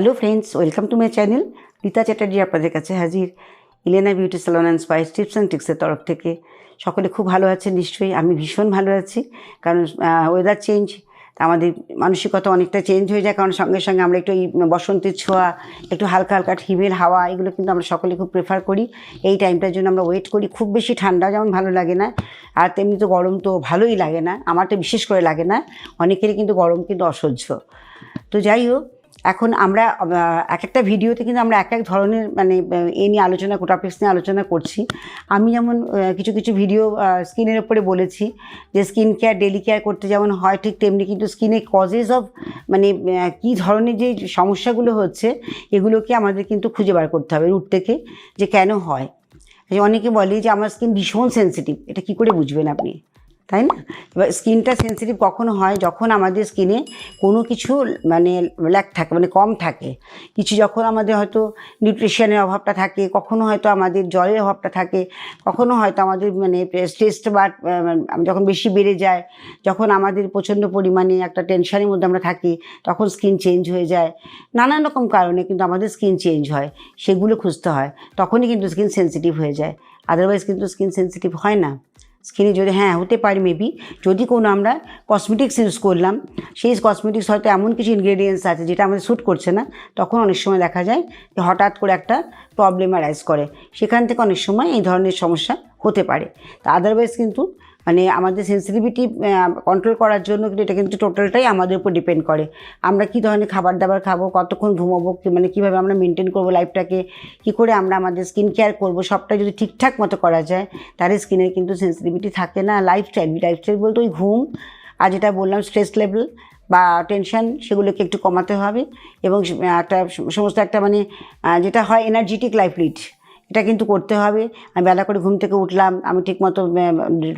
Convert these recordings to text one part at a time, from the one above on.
Hello friends welcome to my channel Rita Chatterjee আপনাদের কাছে হাজির। Elena beauty salon and spice tips and টিক্সের তরফ থেকে। সকলে খুব ভালো আছে নিশ্চয়ই, আমি ভীষণ ভালো আছি। কারণ ওয়েদার চেঞ্জ আমাদের মানসিকতা অনেকটা চেঞ্জ হয়ে যায়। কারণ সঙ্গে সঙ্গে আমরা একটু বসন্তের ছোঁয়া, একটু হালকা হালকা হিমেল, হাওয়া, এগুলো কিন্তু আমরা সকলে খুব প্রেফার করি। এই টাইমটার জন্য আমরা ওয়েট করি। খুব বেশি ঠান্ডা যেমন ভালো লাগে না, আর তেমনি তো গরম তো ভালোই লাগে না। আমার তো বিশেষ করে লাগে না। অনেকেরই কিন্তু গরম কিন্তু অসহ্য। তো যাই হোক এখন আমরা এক একটা ভিডিওতে কিন্তু আমরা এক এক ধরনের মানে এ নিয়ে আলোচনা টপিক্স নিয়ে আলোচনা করছি। আমি যেমন কিছু কিছু ভিডিও স্কিনের ওপরে বলেছি যে স্কিন কেয়ার ডেলি কেয়ার করতে যেমন হয়, ঠিক তেমনি কিন্তু স্কিনে কজেস অফ মানে কী ধরনের যে সমস্যাগুলো হচ্ছে, এগুলোকে আমাদের কিন্তু খুঁজে বার করতে হবে রুট থেকে যে কেন হয়। অনেকে বলে যে আমার স্কিন ভীষণ সেন্সিটিভ এটা কি করে বুঝবেন আপনি? তাই না? এবার স্কিনটা সেন্সিটিভ কখন হয় যখন আমাদের স্কিনে কোনো কিছু মানে ল্যাক থাকে মানে কম থাকে। কিছু যখন আমাদের হয়তো নিউট্রিশনের অভাবটা থাকে, কখনো হয়তো আমাদের জলের অভাবটা থাকে, কখনো হয়তো আমাদের মানে স্ট্রেসটা বা যখন বেশি বেড়ে যায়, যখন আমাদের প্রচণ্ড পরিমাণে একটা টেনশনের মধ্যে আমরা থাকি, তখন স্কিন চেঞ্জ হয়ে যায়। নানান রকম কারণে কিন্তু আমাদের স্কিন চেঞ্জ হয়, সেগুলো খুঁজতে হয়, তখনই কিন্তু স্কিন সেন্সিটিভ হয়ে যায়। আদারওয়াইজ কিন্তু স্কিন সেন্সিটিভ হয় না। স্কিনে যদি হ্যাঁ হতে পারে মেবি যদি কোনো আমরা কসমেটিক্স ইউজ করলাম, সেই কসমেটিক্স হয়তো এমন কিছু ইনগ্রেডিয়েন্টস আছে যেটা আমাদের শ্যুট করছে না, তখন অনেক সময় দেখা যায় যে হঠাৎ করে একটা প্রবলেম অ্যারাইজ করে। সেখান থেকে অনেক সময় এই ধরনের সমস্যা হতে পারে। তা আদারওয়াইজ কিন্তু মানে আমাদের সেন্সিটিভিটি কন্ট্রোল করার জন্য কিন্তু এটা কিন্তু টোটালটাই আমাদের উপর ডিপেন্ড করে। আমরা কী ধরনের খাবার দাবার খাব, কতক্ষণ ঘুমাবো মানে কীভাবে আমরা মেনটেন করব লাইফটাকে কী করে আমরা আমাদের স্কিন কেয়ার করব, সবটা যদি ঠিকঠাক মতো করা যায়, তাহলে স্কিনের কিন্তু সেন্সিটিভিটি থাকে না। লাইফস্টাইল লাইফস্টাইল বলতে ওই ঘুম আর যেটা বললাম স্ট্রেস লেভেল বা টেনশন সেগুলোকে একটু কমাতে হবে এবং একটা সমস্ত একটা মানে যেটা হয় এনার্জেটিক লাইফ লিড এটা কিন্তু করতে হবে। আমি বেলা করে ঘুম থেকে উঠলাম, আমি ঠিকমতো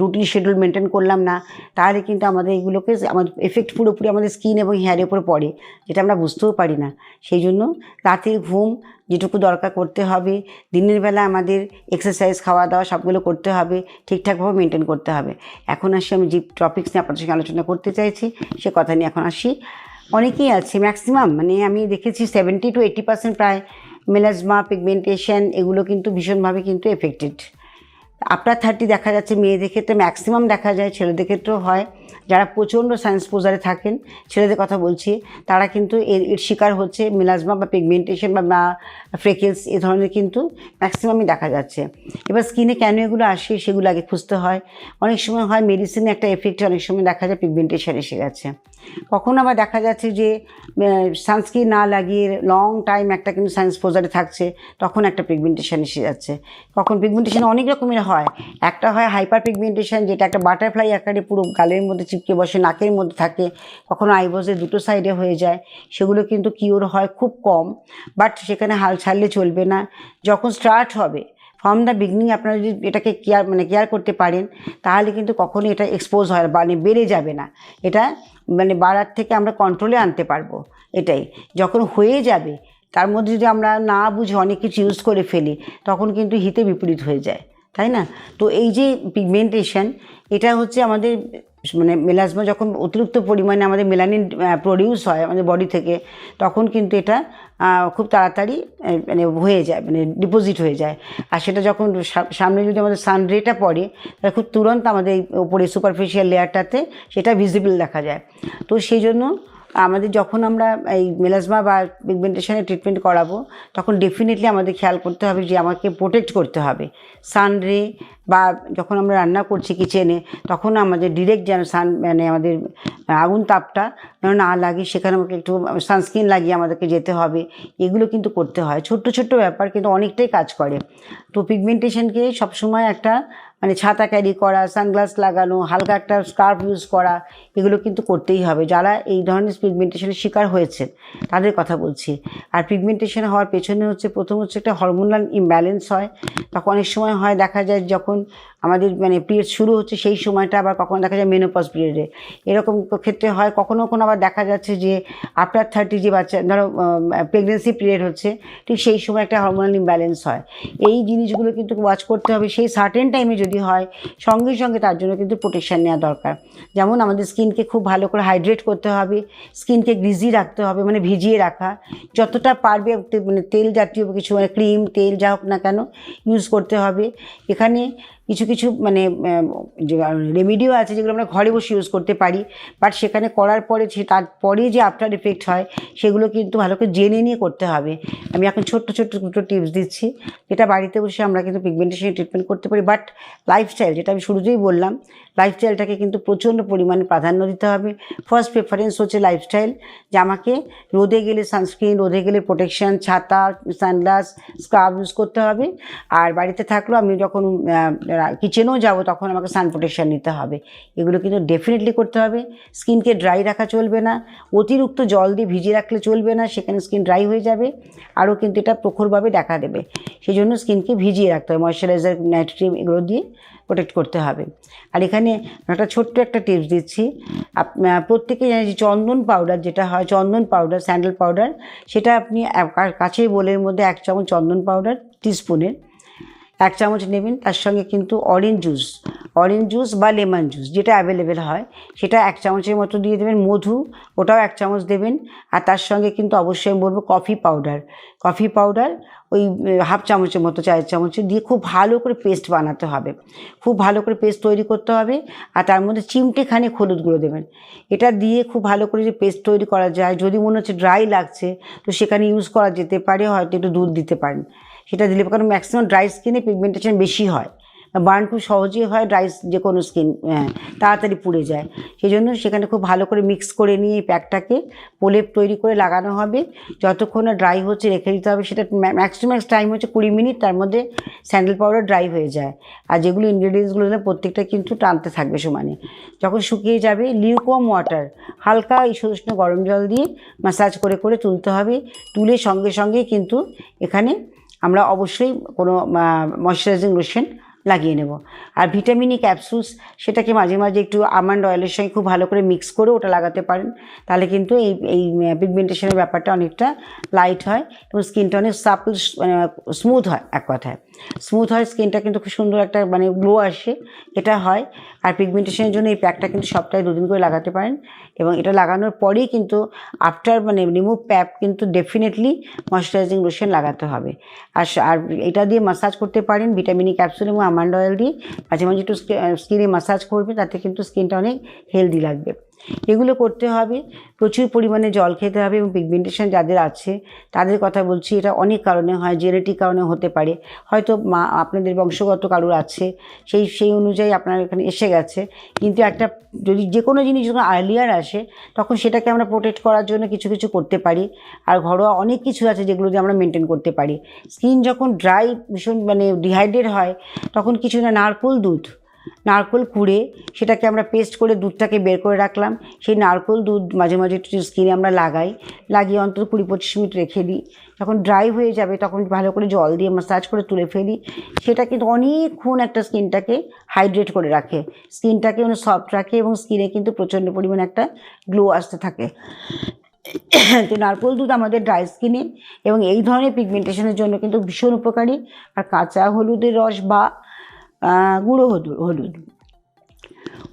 রুটিন শিডিউল মেনটেন করলাম না। তাহলে কিন্তু আমাদের এগুলোকে, আমাদের এফেক্ট পুরোপুরি আমাদের স্কিন এবং হেয়ারের উপর পড়ে, যেটা আমরা বুঝতেও পারি না। সেই জন্য রাতের ঘুম যেটুকু দরকার করতে হবে, দিনের বেলা আমাদের এক্সারসাইজ খাওয়া দাওয়া সবগুলো করতে হবে, ঠিকঠাকভাবে মেনটেন করতে হবে। এখন আসি আমি যে টপিক্স নিয়ে আপনাদের সঙ্গে আলোচনা করতে চাইছি, সে কথা নিয়ে এখন আসি। অনেকেই আছে ম্যাক্সিমাম মানে আমি দেখেছি সেভেন্টি টু এইটি পার্সেন্ট প্রায় মেলাজমা পিগমেন্টেশন এগুলো কিন্তু ভীষণভাবে কিন্তু এফেক্টেড আপনার থার্টি দেখা যাচ্ছে, মেয়েদের ক্ষেত্রে ম্যাক্সিমাম দেখা যায়, ছেলেদের ক্ষেত্রেও হয়। যারা প্রচণ্ড সায়েন্স পোজারে থাকেন, ছেলেদের কথা বলছি, তারা কিন্তু এর এর শিকার হচ্ছে মিলাজমা বা পিগমেন্টেশন বা ফ্রেকেলস এ ধরনের কিন্তু ম্যাক্সিমামই দেখা যাচ্ছে। এবার স্কিনে কেন এগুলো আসে সেগুলো আগে খুঁজতে হয়। অনেক সময় হয় মেডিসিনে একটা এফেক্ট অনেক সময় দেখা যায় পিগমেন্টেশন এসে গেছে। কখনো আবার দেখা যাচ্ছে যে সানস্ক্রিন না লাগিয়ে লং টাইম একটা কিন্তু সায়েন্স পোজারে থাকছে, তখন একটা পিগমেন্টেশন এসে যাচ্ছে। কখন পিগমেন্টেশন অনেক রকমের হয়। একটা হয় হাইপার পিগমেন্টেশন যেটা একটা বাটারফ্লাই আকারে পুরো গালের মধ্যে চিপকে বসে, নাকের মধ্যে থাকে, কখনো আইব্রোজের দুটো সাইডে হয়ে যায়, সেগুলো কিন্তু কিওর হয় খুব কম বাট সেখানে হাল ছাড়লে চলবে না। যখন স্টার্ট হবে ফ্রম দ্য বিগনিং আপনারা যদি এটাকে কেয়ার মানে কেয়ার করতে পারেন, তাহলে কিন্তু কখনোই এটা এক্সপোজ হয় মানে বেড়ে যাবে না। এটা মানে বাড়ার থেকে আমরা কন্ট্রোলে আনতে পারব, এটাই। যখন হয়ে যাবে, তার মধ্যে যদি আমরা না বুঝে অনেক কিছু ইউজ করে ফেলি, তখন কিন্তু হিতে বিপরীত হয়ে যায়। তাই না? তো এই যে পিগমেন্টেশন এটা হচ্ছে আমাদের মানে মেলাজমা যখন অতিরিক্ত পরিমাণে আমাদের মেলানিন প্রডিউস হয় আমাদের বডি থেকে, তখন কিন্তু এটা খুব তাড়াতাড়ি মানে হয়ে যায় মানে ডিপোজিট হয়ে যায়। আর সেটা যখন সামনে যদি আমাদের সান রেটা পড়ে, তাহলে খুব তুরন্ত আমাদের উপরে সুপারফিশিয়াল লেয়ারটাতে সেটা ভিজিবল দেখা যায়। তো সেই জন্য আমাদের যখন আমরা এই মেলাজমা বা পিগমেন্টেশনের ট্রিটমেন্ট করাবো, তখন ডেফিনেটলি আমাদের খেয়াল করতে হবে যে আমাকে প্রোটেক্ট করতে হবে। সানরে বা যখন আমরা রান্না করছি কিচেনে তখন আমাদের ডিরেক্ট যেন সান মানে আমাদের আগুন তাপটা যেন না লাগে, সেখানে আমাকে একটু সানস্ক্রিন লাগিয়ে আমাদেরকে যেতে হবে। এগুলো কিন্তু করতে হয়। ছোট্ট ছোট্ট ব্যাপার কিন্তু অনেকটাই কাজ করে। তো পিগমেন্টেশনকে সবসময় একটা মানে ছাতা ক্যারি করা সানগ্লাস লাগানো, হালকা একটা স্কার্ফ ইউজ করা, এগুলো কিন্তু করতেই হবে। যারা এই ধরনের পিগমেন্টেশনের শিকার হয়েছে তাদের কথা বলছি। আর পিগমেন্টেশন হওয়ার পেছনে হচ্ছে, প্রথম হচ্ছে একটা হরমোনাল ইমব্যালেন্স হয়। তখন অনেক সময় হয়, দেখা যায় যখন আমাদের মানে পিরিয়ড শুরু হচ্ছে সেই সময়টা আবার কখনো দেখা যায় মেনোপজ পিরিয়ডে এরকম ক্ষেত্রে হয়, কখনো কখনো আবার দেখা যাচ্ছে যে আফটার থার্টি যে বাচ্চা, ধরো প্রেগনেন্সি পিরিয়ড হচ্ছে, ঠিক সেই সময় একটা হরমোনাল ইমব্যালেন্স হয়। এই জিনিসগুলো কিন্তু ওয়াচ করতে হবে, সেই সার্টেন টাইমে যদি হয়, সঙ্গে সঙ্গে তার জন্য কিন্তু প্রোটেকশান নেওয়া দরকার। যেমন আমাদের স্কিনকে খুব ভালো করে হাইড্রেট করতে হবে, স্কিনকে গ্রিজি রাখতে হবে মানে ভিজিয়ে রাখা। যতটা পারবে মানে তেল জাতীয় কিছু মানে ক্রিম তেল যা হোক না কেন ইউজ করতে হবে। এখানে কিছু কিছু মানে রেমিডিও আছে যেগুলো আমরা ঘরে বসে ইউজ করতে পারি। বাট সেখানে করার পরে সে তারপরে যে আফটার এফেক্ট হয়, সেগুলো কিন্তু ভালো করে জেনে নিয়ে করতে হবে। আমি এখন ছোট্ট ছোট্ট দুটো টিপস দিচ্ছি। যেটা বাড়িতে বসে আমরা কিন্তু পিগমেন্টেশন ট্রিটমেন্ট করতে পারি। বাট লাইফস্টাইল যেটা আমি শুরুতেই বললাম লাইফস্টাইলটাকে কিন্তু প্রচণ্ড পরিমাণে প্রাধান্য দিতে হবে। ফার্স্ট প্রেফারেন্স হচ্ছে লাইফস্টাইল যে আমাকে রোদে গেলে সানস্ক্রিন রোদে গেলে প্রোটেকশন ছাতা সানগ্লাস স্কার্ফ ইউজ করতে হবে। আর বাড়িতে থাকলেও আমি যখন কিচেনেও যাব তখন আমাকে সান প্রোটেকশন নিতে হবে। এগুলো কিন্তু ডেফিনেটলি করতে হবে। স্কিনকে ড্রাই রাখা চলবে না। অতিরিক্ত জল দিয়ে ভিজিয়ে রাখলে চলবে না, সেখানে স্কিন ড্রাই হয়ে যাবে। আরও কিন্তু এটা প্রখরভাবে দেখা দেবে। সেই জন্য স্কিনকে ভিজিয়ে রাখতে হবে। ময়শ্চারাইজার নাইট ক্রিম এগুলো দিয়ে। প্রোটেক্ট করতে হবে। আর এখানে একটা ছোট্ট একটা টিপস দিচ্ছি। প্রত্যেকে জানে যে চন্দন পাউডার যেটা হয়, চন্দন পাউডার স্যান্ডেল পাউডার সেটা আপনি কাছে বোলের মধ্যে এক চামচ চন্দন পাউডার টিস্পুনের এক চামচ নেবেন। তার সঙ্গে কিন্তু অরেঞ্জ জুস অরেঞ্জ জুস বা লেমন জুস যেটা অ্যাভেলেবেল হয়, সেটা এক চামচের মতো দিয়ে দেবেন মধু, ওটাও এক চামচ দেবেন। আর তার সঙ্গে কিন্তু অবশ্যই আমি বলব কফি পাউডার কফি পাউডার ওই হাফ চামচের মতো চায়ের চামচে দিয়ে খুব ভালো করে পেস্ট বানাতে হবে। খুব ভালো করে পেস্ট তৈরি করতে হবে। আর তার মধ্যে চিমটেখানে হলুদ গুঁড়ো দেবেন। এটা দিয়ে খুব ভালো করে যে পেস্ট তৈরি করা যায়, যদি মনে হচ্ছে ড্রাই লাগছে, তো সেখানে ইউজ করা যেতে পারে, হয়তো একটু দুধ দিতে পারেন। সেটা দিলে কারণ ম্যাক্সিমাম ড্রাই স্কিনে পিগমেন্টেশন বেশি হয়। বার্ন খুব সহজেই হয় ড্রাই যে কোনো স্কিন তাড়াতাড়ি পুড়ে যায়। সেই জন্য সেখানে খুব ভালো করে মিক্স করে নিয়ে এই প্যাকটাকে প্রলেপ তৈরি করে লাগানো হবে। যতক্ষণ না ড্রাই হচ্ছে রেখে দিতে হবে, সেটা ম্যাক্সিমাম টাইম হচ্ছে কুড়ি মিনিট, তার মধ্যে স্যান্ডেল পাউডার ড্রাই হয়ে যায়। আর যেগুলো ইনগ্রেডিয়েন্টসগুলো প্রত্যেকটা কিন্তু টানতে থাকবে সমানে। যখন শুকিয়ে যাবে লিউকম ওয়াটার হালকা এই উষ্ণ গরম জল দিয়ে ম্যাসাজ করে করে তুলতে হবে। তুলে সঙ্গে সঙ্গে কিন্তু এখানে আমরা অবশ্যই কোনো ময়শ্চারাইজিং লোশন লাগিয়ে নেব। আর ভিটামিনই ক্যাপসুলস সেটাকে মাঝে মাঝে একটু আমন্ড অয়েলের সঙ্গে খুব ভালো করে মিক্স করে ওটা লাগাতে পারেন। তাহলে কিন্তু এই এই পিগমেন্টেশনের ব্যাপারটা অনেকটা লাইট হয় এবং স্কিনটা অনেক সাপল মানে স্মুথ হয় এক কথায়। স্মুথ হয় স্কিনটা কিন্তু খুব সুন্দর একটা মানে গ্লো আসে, এটা হয়। আর পিগমেন্টেশনের জন্য এই প্যাকটা কিন্তু সপ্তাহে দুদিন করে লাগাতে পারেন। এবং এটা লাগানোর পরেই কিন্তু আফটার মানে রিমুভ প্যাপ কিন্তু ডেফিনেটলি ময়শ্চারাইজিং লোশন লাগাতে হবে। আর আর এটা দিয়ে মাসাজ করতে পারেন ভিটামিনি ক্যাপসুল এবং আমান্ড অয়েল দিয়ে। মাঝে মাঝে একটু স্কিনে মাসাজ করবে, তাতে কিন্তু স্কিনটা অনেক হেলদি লাগবে। এগুলো করতে হবে। প্রচুর পরিমাণে জল খেতে হবে এবং পিগমেন্টেশন যাদের আছে, তাদের কথা বলছি। এটা অনেক কারণে হয়, জেনেটিক কারণে হতে পারে। হয়তো মা, আপনাদের বংশগত কারোর আছে, সেই সেই অনুযায়ী আপনার এখানে এসে গেছে। কিন্তু একটা, যদি যে কোনো জিনিস যখন আর্লিয়ার আসে, তখন সেটাকে আমরা প্রোটেক্ট করার জন্য কিছু কিছু করতে পারি। আর ঘরোয়া অনেক কিছু আছে যেগুলো দিয়ে আমরা মেনটেন করতে পারি। স্কিন যখন ড্রাই ভীষণ মানে ডিহাইড্রেট হয়, তখন কিছু না, নারকোল দুধ। নারকোল কুড়ে, সেটাকে আমরা পেস্ট করে দুধটাকে বের করে রাখলাম। সেই নারকোল দুধ মাঝে মাঝে একটু স্কিনে আমরা লাগাই, লাগিয়ে অন্তত কুড়ি পঁচিশ মিনিট রেখে দিই। যখন ড্রাই হয়ে যাবে তখন ভালো করে জল দিয়ে মাসাজ করে তুলে ফেলি। সেটা কিন্তু অনেকক্ষণ একটা স্কিনটাকে হাইড্রেট করে রাখে। স্কিনটাকে মানে সফট রাখে এবং স্কিনে কিন্তু প্রচণ্ড পরিমাণে একটা গ্লো আসতে থাকে। তো নারকোল দুধ আমাদের ড্রাই স্কিনে এবং এই ধরনের পিগমেন্টেশনের জন্য কিন্তু ভীষণ উপকারী। আর কাঁচা হলুদের রস বা গুঁড়ো হলুদ হলুদ।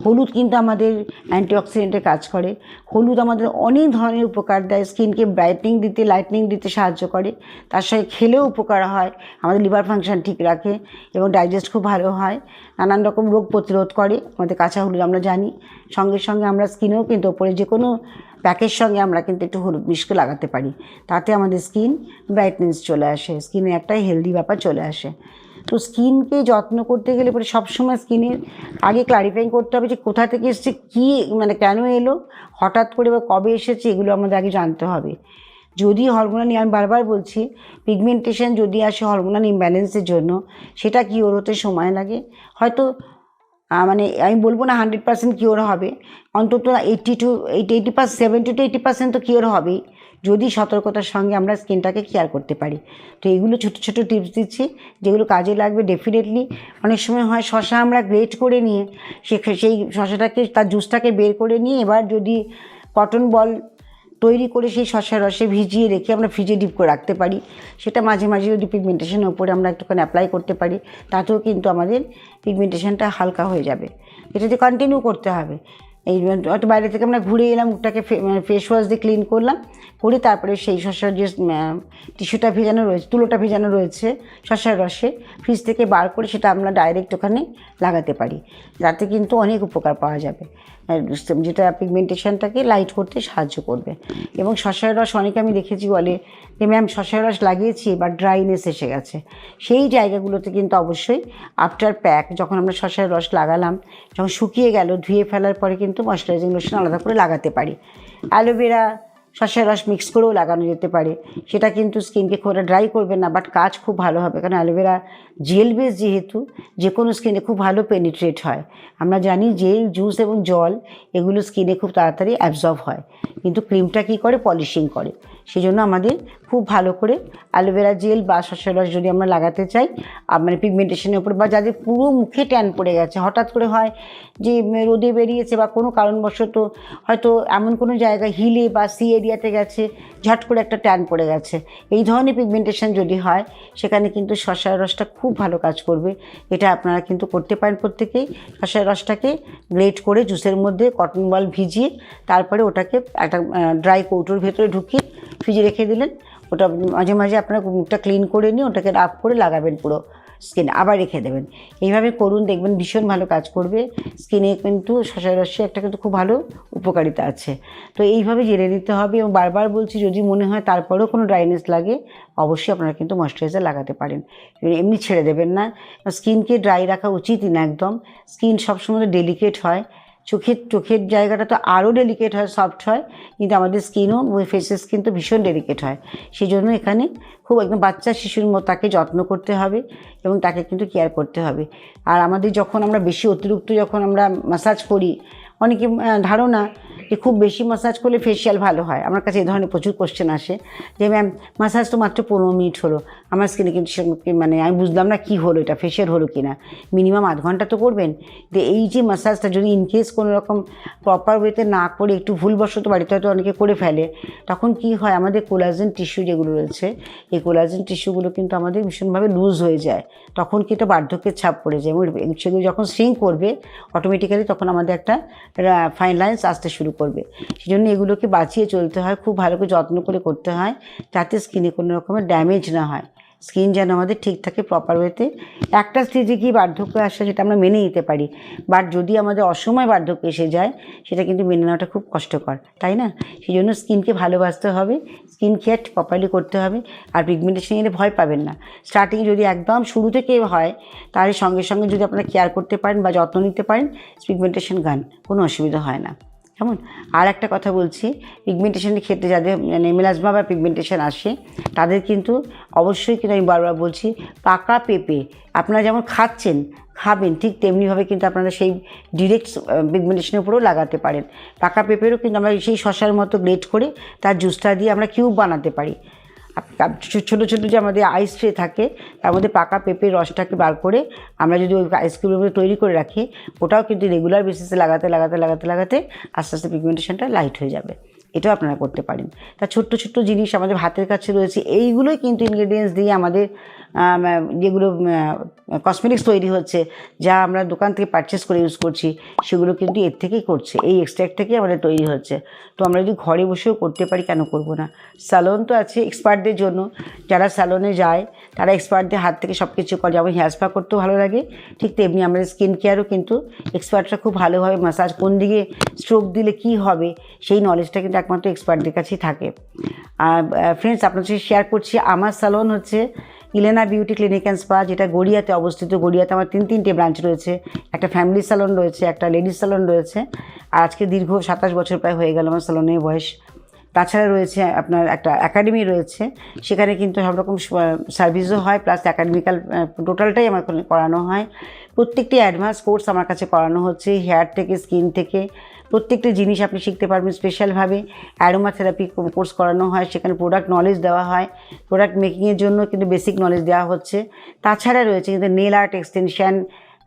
হলুদ কিন্তু আমাদের অ্যান্টিঅক্সিডেন্টের কাজ করে। হলুদ আমাদের অনেক ধরনের উপকার দেয় স্কিনকে ব্রাইটনিং দিতে লাইটনিং দিতে সাহায্য করে। তার সঙ্গে খেলেও উপকার হয়, আমাদের লিভার ফাংশন ঠিক রাখে এবং ডাইজেস্ট খুব ভালো হয়। নানান রকম রোগ প্রতিরোধ করে, আমাদের কাঁচা হলুদ আমরা জানি। সঙ্গে সঙ্গে আমরা স্কিনেও কিন্তু ওপরে যে কোনো প্যাকের সঙ্গে আমরা কিন্তু একটু হলুদ মিশকে লাগাতে পারি। তাতে আমাদের স্কিন ব্রাইটনেস চলে আসে স্কিনে একটা হেলদি ব্যাপার চলে আসে। তো স্কিনকে যত্ন করতে গেলে পরে সবসময় স্কিনের আগে ক্লারিফাইং করতে হবে যে কোথা থেকে এসছে, কী মানে কেন এলো, হঠাৎ করে বা কবে এসেছে, এগুলো আমাদের আগে জানতে হবে। যদি হরমোনাল আমি বারবার বলছি পিগমেন্টেশন যদি আসে হরমোনাল ইমব্যালেন্সের জন্য, সেটা কিওর হতে সময় লাগে। হয়তো মানে আমি বলব না হান্ড্রেড পার্সেন্ট কিওর হবে, অন্তত eighty two eighty eighty percent seventy two eighty percent তো কিওর হবেই। যদি সতর্কতার সঙ্গে আমরা স্কিনটাকে কেয়ার করতে পারি। তো এগুলো ছোটো ছোটো টিপস দিচ্ছি, যেগুলো কাজে লাগবে ডেফিনেটলি। অনেক সময় হয় শশা আমরা গ্রেট করে নিয়ে, সে, সেই শশাটাকে, তার জুসটাকে বের করে নিয়ে এবার যদি কটন বল তৈরি করে সেই শসার রসে ভিজিয়ে রেখে আমরা ফ্রিজে ডিপ করে রাখতে পারি। সেটা মাঝে মাঝে যদি পিগমেন্টেশনের ওপরে আমরা একটুখানি অ্যাপ্লাই করতে পারি, তাতেও কিন্তু আমাদের পিগমেন্টেশনটা হালকা হয়ে যাবে। এটাতে কন্টিনিউ করতে হবে। এই হয়তো বাইরে থেকে আমরা ঘুরে এলাম, মুখটাকে ফেস ওয়াশ দিয়ে ক্লিন করলাম, করে তারপরে সেই শসার যে টিস্যুটা ভেজানো রয়েছে, তুলোটা ভেজানো রয়েছে শসার রসে ফ্রিজ থেকে বার করে সেটা আমরা ডাইরেক্ট ওখানে লাগাতে পারি। যাতে কিন্তু অনেক উপকার পাওয়া যাবে। যেটা পিগমেন্টেশনটাকে লাইট করতে সাহায্য করবে। এবং শশায় রস, অনেকে আমি দেখেছি বলে যে ম্যাম শশায় রস লাগিয়েছি বা ড্রাইনেস এসে গেছে। সেই জায়গাগুলোতে কিন্তু অবশ্যই আফটার প্যাক যখন আমরা শশায় রস লাগালাম, যখন শুকিয়ে গেল, ধুয়ে ফেলার পরে কিন্তু ময়শ্চারাইজিং লোশন আলাদা করে লাগাতে পারি। অ্যালোভেরা শস্যের রস মিক্স করেও লাগানো যেতে পারে। সেটা কিন্তু স্কিনকে খুব ড্রাই করবে না বাট কাজ খুব ভালো হবে। কারণ অ্যালোভেরা জেল বেস যেহেতু যে কোনো স্কিনে খুব ভালো পেনিট্রেট হয়। আমরা জানি জেল জুস এবং জল, এগুলো স্কিনে খুব তাড়াতাড়ি অ্যাবজর্ব হয়। কিন্তু ক্রিমটা কী করে? পলিশিং করে। সেই জন্য আমাদের খুব ভালো করে অ্যালোভেরা জেল বা শস্যের রস যদি আমরা লাগাতে চাই মানে পিগমেন্টেশনের উপর বা যাদের পুরো মুখে ট্যান পড়ে গেছে, হঠাৎ করে হয় যে রোদে বেরিয়েছে বা কোনো কারণবশত হয়তো এমন কোনো জায়গায় হিলে বা সি এরিয়াতে গেছে, ঝট করে একটা ট্যান পড়ে গেছে। এই ধরনের পিগমেন্টেশন যদি হয়, সেখানে কিন্তু শসার রসটা খুব ভালো কাজ করবে। এটা আপনারা কিন্তু করতে পারেন প্রত্যেকেই। শসার রসটাকে গ্রেট করে জুসের মধ্যে কটন বল ভিজিয়ে, তারপরে ওটাকে একটা ড্রাই কৌটোর ভেতরে ঢুকিয়ে ফ্রিজে রেখে দিলেন। ওটা মাঝে মাঝে আপনার মুখটা ক্লিন করে নিয়ে ওটাকে রাফ করে লাগাবেন পুরো স্কিনে আবার রেখে দেবেন। এইভাবে করুন, দেখবেন ভীষণ ভালো কাজ করবে। স্কিনে কিন্তু শশা রসে একটা কিন্তু খুব ভালো উপকারিতা আছে। তো এইভাবে জেনে নিতে হবে এবং বারবার বলছি, যদি মনে হয় তারপরেও কোনো ড্রাইনেস লাগে, অবশ্যই আপনারা কিন্তু ময়শ্চারাইজার লাগাতে পারেন। এমনি ছেড়ে দেবেন না। স্কিনকে ড্রাই রাখা উচিতই না একদম। স্কিন সবসময় ডেলিকেট হয়। চোখের চোখের জায়গাটা তো আরও ডেলিকেট হয় সফট হয়, কিন্তু আমাদের স্কিনও ফেসের স্কিন তো ভীষণ ডেলিকেট হয়। সেই জন্য এখানে খুব একদম বাচ্চা শিশুর মতো তাকে যত্ন করতে হবে এবং তাকে কিন্তু কেয়ার করতে হবে। আর আমাদের যখন আমরা বেশি অতিরিক্ত যখন আমরা মাসাজ করি অনেকে ধারণা যে খুব বেশি মাসাজ করলে ফেসিয়াল ভালো হয়। আমার কাছে এই ধরনের প্রচুর কোশ্চেন আসে যে ম্যাম মাসাজ তো মাত্র পনেরো মিনিট হলো। আমার স্কিনে কিন্তু মানে আমি বুঝলাম না কী হলো এটা ফেসিয়াল হলো কি না মিনিমাম আধ ঘণ্টা তো করবেন। যে এই যে মাসাজটা যদি ইনকেস কোনো রকম প্রপার ওয়েতে না করে একটু ভুলবশত বাড়িতে হয়তো অনেকে করে ফেলে, তখন কি হয়? আমাদের কোলাজেন টিস্যু যেগুলো রয়েছে, এই কোলাজেন টিস্যুগুলো কিন্তু আমাদের ভীষণভাবে লুজ হয়ে যায়। তখন কিন্তু বার্ধক্যের ছাপ পড়ে যায়। এবং সেগুলো যখন সিঙ্ক করবে অটোমেটিক্যালি তখন আমাদের একটা ফাইন লাইন্স আসতে শুরু করবে। সেই জন্য এগুলোকে বাঁচিয়ে চলতে হয়, খুব ভালো করে যত্ন করে করতে হয়, যাতে স্কিনে কোনো রকমের ড্যামেজ না হয়। স্কিন যেন আমাদের ঠিক থাকে প্রপার ওয়েতে একটা স্টেজে গিয়ে বার্ধক্য আসে সেটা আমরা মেনে নিতে পারি। বাট যদি আমাদের অসময় বার্ধক্য এসে যায়, সেটা কিন্তু মেনে নেওয়াটা খুব কষ্টকর, তাই না? সেই জন্য স্কিনকে ভালোবাসতে হবে, স্কিন কেয়ার প্রপারলি করতে হবে, আর পিগমেন্টেশন এলে ভয় পাবেন না। স্টার্টিং যদি একদম শুরু থেকে হয়, তাহলে সঙ্গে সঙ্গে যদি আপনারা কেয়ার করতে পারেন বা যত্ন নিতে পারেন পিগমেন্টেশন গান কোনো অসুবিধা হয় না। কেমন? আর একটা কথা বলছি পিগমেন্টেশনের ক্ষেত্রে যাদের মানে মেলাজমা বা পিগমেন্টেশন আসে, তাদের কিন্তু অবশ্যই কিন্তু আমি বারবার বলছি, পাকা পেঁপে আপনারা যেমন খাচ্ছেন, খাবেন, ঠিক তেমনিভাবে কিন্তু আপনারা সেই ডিরেক্ট পিগমেন্টেশনের উপরেও লাগাতে পারেন। পাকা পেঁপেরও কিন্তু আমরা সেই শশার মতো গ্রেট করে তার জুসটা দিয়ে আমরা কিউব বানাতে পারি। ছোটো ছোটো যে আমাদের আইস ট্রে থাকে, তার মধ্যে পাকা পেঁপের রসটাকে বার করে আমরা যদি ওই আইসক্রিমের তৈরি করে রাখি, ওটাও কিন্তু রেগুলার বেসিসে লাগাতে লাগাতে লাগাতে লাগাতে আস্তে আস্তে পিগমেন্টেশনটা লাইট হয়ে যাবে। এটাও আপনারা করতে পারেন। তা ছোট্ট ছোট্ট জিনিস আমাদের হাতের কাছে রয়েছে, এইগুলোই কিন্তু ইনগ্রেডিয়েন্টস দিয়ে আমাদের যেগুলো কসমেটিক্স তৈরি হচ্ছে, যা আমরা দোকান থেকে পারচেস করে ইউজ করছি, সেগুলো কিন্তু এর থেকেই করছে, এই এক্সট্র্যাক্ট থেকেই আমাদের তৈরি হচ্ছে। তো আমরা যদি ঘরে বসেও করতে পারি, কেন করব না? স্যালন তো আছে এক্সপার্টদের জন্য, যারা স্যালনে যায়, তারা এক্সপার্টদের হাত থেকে সব কিছু করে, যেমন হেয়ার স্পা করতেও ভালো লাগে, ঠিক তেমনি আমাদের স্কিন কেয়ারও কিন্তু এক্সপার্টরা খুব ভালোভাবে ম্যাসাজ কোন দিকে স্ট্রোক দিলে কি হবে, সেই নলেজটা কিন্তু একমাত্র এক্সপার্টদের কাছেই থাকে। আর ফ্রেন্ডস আপনার সাথে শেয়ার করছি, আমার স্যালন হচ্ছে Elena beauty clinic and spa যেটা গড়িয়াতে অবস্থিত। গড়িয়াতে আমার তিন, তিনটে ব্রাঞ্চ রয়েছে। একটা ফ্যামিলি স্যালন রয়েছে, একটা লেডিস স্যালন রয়েছে। আর আজকে দীর্ঘ সাতাশ বছর প্রায় হয়ে গেল আমার স্যালনের বয়স। তাছাড়া রয়েছে আপনার একটা একাডেমি রয়েছে, সেখানে কিন্তু সব রকম সার্ভিসও হয় প্লাস একাডেমিক্যাল টোটালটাই আমার করানো হয়। প্রত্যেকটি অ্যাডভান্স কোর্স আমার কাছে করানো হচ্ছে হেয়ার থেকে স্কিন থেকে। প্রত্যেকটি জিনিস আপনি শিখতে পারবেন স্পেশালভাবে অ্যারোমা থেরাপি কোর্স করানো হয়, সেখানে প্রোডাক্ট নলেজ দেওয়া হয়। প্রোডাক্ট মেকিংয়ের জন্য কিন্তু বেসিক নলেজ দেওয়া হচ্ছে। তাছাড়া রয়েছে কিন্তু নেল আর্ট এক্সটেনশন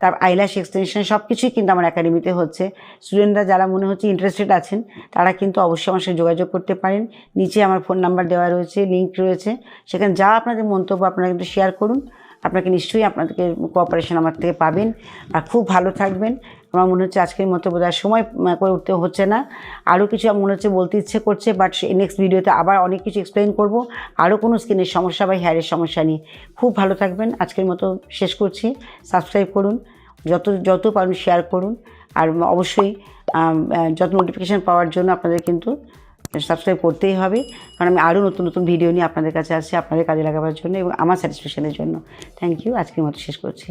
তার আইলাস এক্সটেনশন সব কিছুই কিন্তু আমার একাডেমিতে হচ্ছে। স্টুডেন্টরা যারা মনে হচ্ছে ইন্টারেস্টেড আছেন, তারা কিন্তু অবশ্যই আমার সাথে যোগাযোগ করতে পারেন। নিচে আমার ফোন নাম্বার দেওয়া রয়েছে লিঙ্ক রয়েছে। সেখানে যা আপনাদের মন্তব্য আপনারা কিন্তু শেয়ার করুন। আপনাকে নিশ্চয়ই আপনাদেরকে কোঅপারেশন আমার থেকে পাবেন। আর খুব ভালো থাকবেন। আমার মনে হচ্ছে আজকের মতো বোধহয় সময় করে উঠতে হচ্ছে না। আরও কিছু আমার মনে হচ্ছে বলতে ইচ্ছে করছে বাট নেক্সট ভিডিওতে আবার অনেক কিছু এক্সপ্লেন করব। আরও কোনো স্কিনের সমস্যা বা হেয়ারের সমস্যা নিয়ে। খুব ভালো থাকবেন। আজকের মতো শেষ করছি। সাবস্ক্রাইব করুন। যত যত পারুন শেয়ার করুন। আর অবশ্যই যত নোটিফিকেশান পাওয়ার জন্য আপনাদের কিন্তু সাবস্ক্রাইব করতেই হবে। কারণ আমি আরও নতুন নতুন ভিডিও নিয়ে আপনাদের কাছে আসছি, আপনাদের কাজে লাগাবার জন্য এবং আমার স্যাটিসফ্যাকশনের জন্য। থ্যাংক ইউ আজকের মতো শেষ করছি।